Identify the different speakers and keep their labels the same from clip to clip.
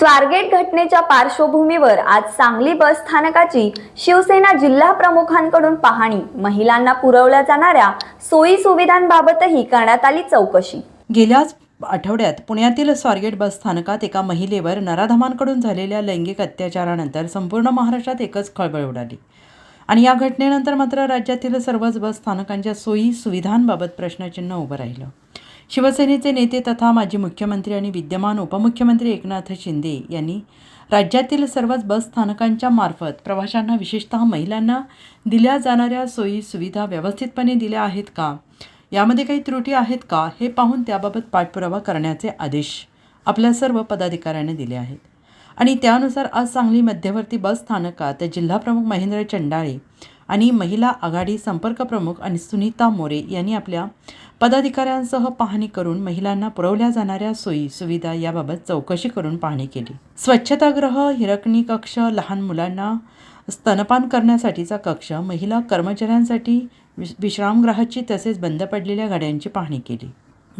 Speaker 1: स्वारगेट घटनेच्या पार्श्वभूमीवर आज सांगली बस स्थानकाची शिवसेना जिल्हा प्रमुखांकडून पाहणी. महिलांना पुरवल्या जाणाऱ्या सोयी सुविधांबाबतही करण्यात आली चौकशी.
Speaker 2: गेल्याच आठवड्यात पुण्यातील स्वारगेट बस स्थानकात एका महिलेवर नराधमांकडून झालेल्या लैंगिक अत्याचारानंतर संपूर्ण महाराष्ट्रात एकच खळबळ उडाली. आणि या घटनेनंतर मात्र राज्यातील सर्वच बस स्थानकांच्या सोयी सुविधांबाबत प्रश्नचिन्ह उभं राहिलं. शिवसेनेचे नेते तथा माजी मुख्यमंत्री आणि विद्यमान उपमुख्यमंत्री एकनाथ शिंदे यांनी राज्यातील सर्वच बस स्थानकांच्या मार्फत प्रवाशांना विशेषतः महिलांना दिल्या जाणाऱ्या सोयी सुविधा व्यवस्थितपणे दिल्या आहेत का? यामध्ये काही त्रुटी आहेत का? हे पाहून त्याबाबत पाठपुरावा करण्याचे आदेश आपल्या सर्व पदाधिकाऱ्यांना दिले आहेत. आणि त्यानुसार आज सांगली मध्यवर्ती बस स्थानकात जिल्हाप्रमुख महेंद्र चंडाळे आणि महिला आघाडी संपर्क प्रमुख आणि सुनीता मोरे यांनी आपल्या पदाधिकाऱ्यांसह पाहणी करून महिलांना पुरवल्या जाणाऱ्या सोयी सुविधा याबाबत चौकशी करून पाहणी केली. स्वच्छतागृह हिरकणी कक्ष लहान मुलांना स्तनपान करण्यासाठीचा कक्ष महिला कर्मचाऱ्यांसाठी विश- विश्रामगृहाची तसेच बंद पडलेल्या गाड्यांची पाहणी केली.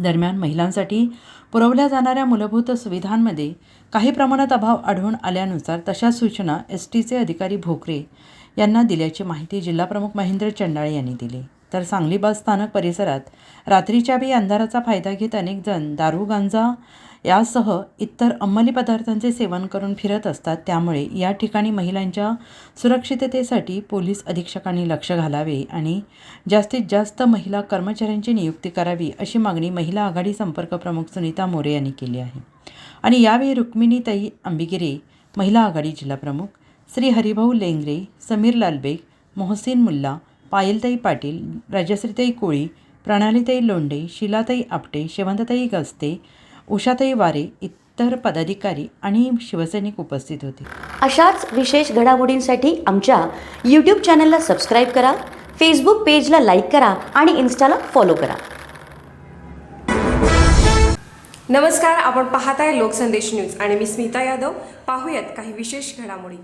Speaker 2: दरम्यान महिलांसाठी पुरवल्या जाणाऱ्या मूलभूत सुविधांमध्ये काही प्रमाणात अभाव आढळून आल्यानुसार तशा सूचना एस टीचे अधिकारी भोकरे यांना दिल्याची माहिती जिल्हाप्रमुख महेंद्र चंडाळे यांनी दिली. तर सांगली बस स्थानक परिसरात रात्रीच्या बी अंधाराचा फायदा घेत अनेक जण दारू गांजा यासह इतर अंमली पदार्थांचे सेवन करून फिरत असतात. त्यामुळे या ठिकाणी महिलांच्या सुरक्षिततेसाठी पोलीस अधीक्षकांनी लक्ष घालावे आणि जास्तीत जास्त महिला कर्मचाऱ्यांची नियुक्ती करावी अशी मागणी महिला आघाडी संपर्क प्रमुख सुनीता मोरे यांनी केली आहे. आणि यावेळी रुक्मिणीताई अंबिगिरे महिला आघाडी जिल्हाप्रमुख श्री हरिभाऊ लेंगरे समीर लालबेग मोहसिन मुल्ला पायलताई पाटील राजश्रीताई कोळी प्रणालीताई लोंडे शिलाताई आपटे शेवंतताई गस्ते उषाताई वारे इतर पदाधिकारी आणि शिवसैनिक उपस्थित होते.
Speaker 3: अशाच विशेष घडामोडींसाठी आमच्या यूट्यूब चॅनलला सबस्क्राईब करा फेसबुक पेजला लाईक करा आणि इन्स्टाला फॉलो करा.
Speaker 4: नमस्कार आपण पाहताय लोकसंदेश न्यूज आणि मी स्मिता यादव. पाहूयात काही विशेष घडामोडी.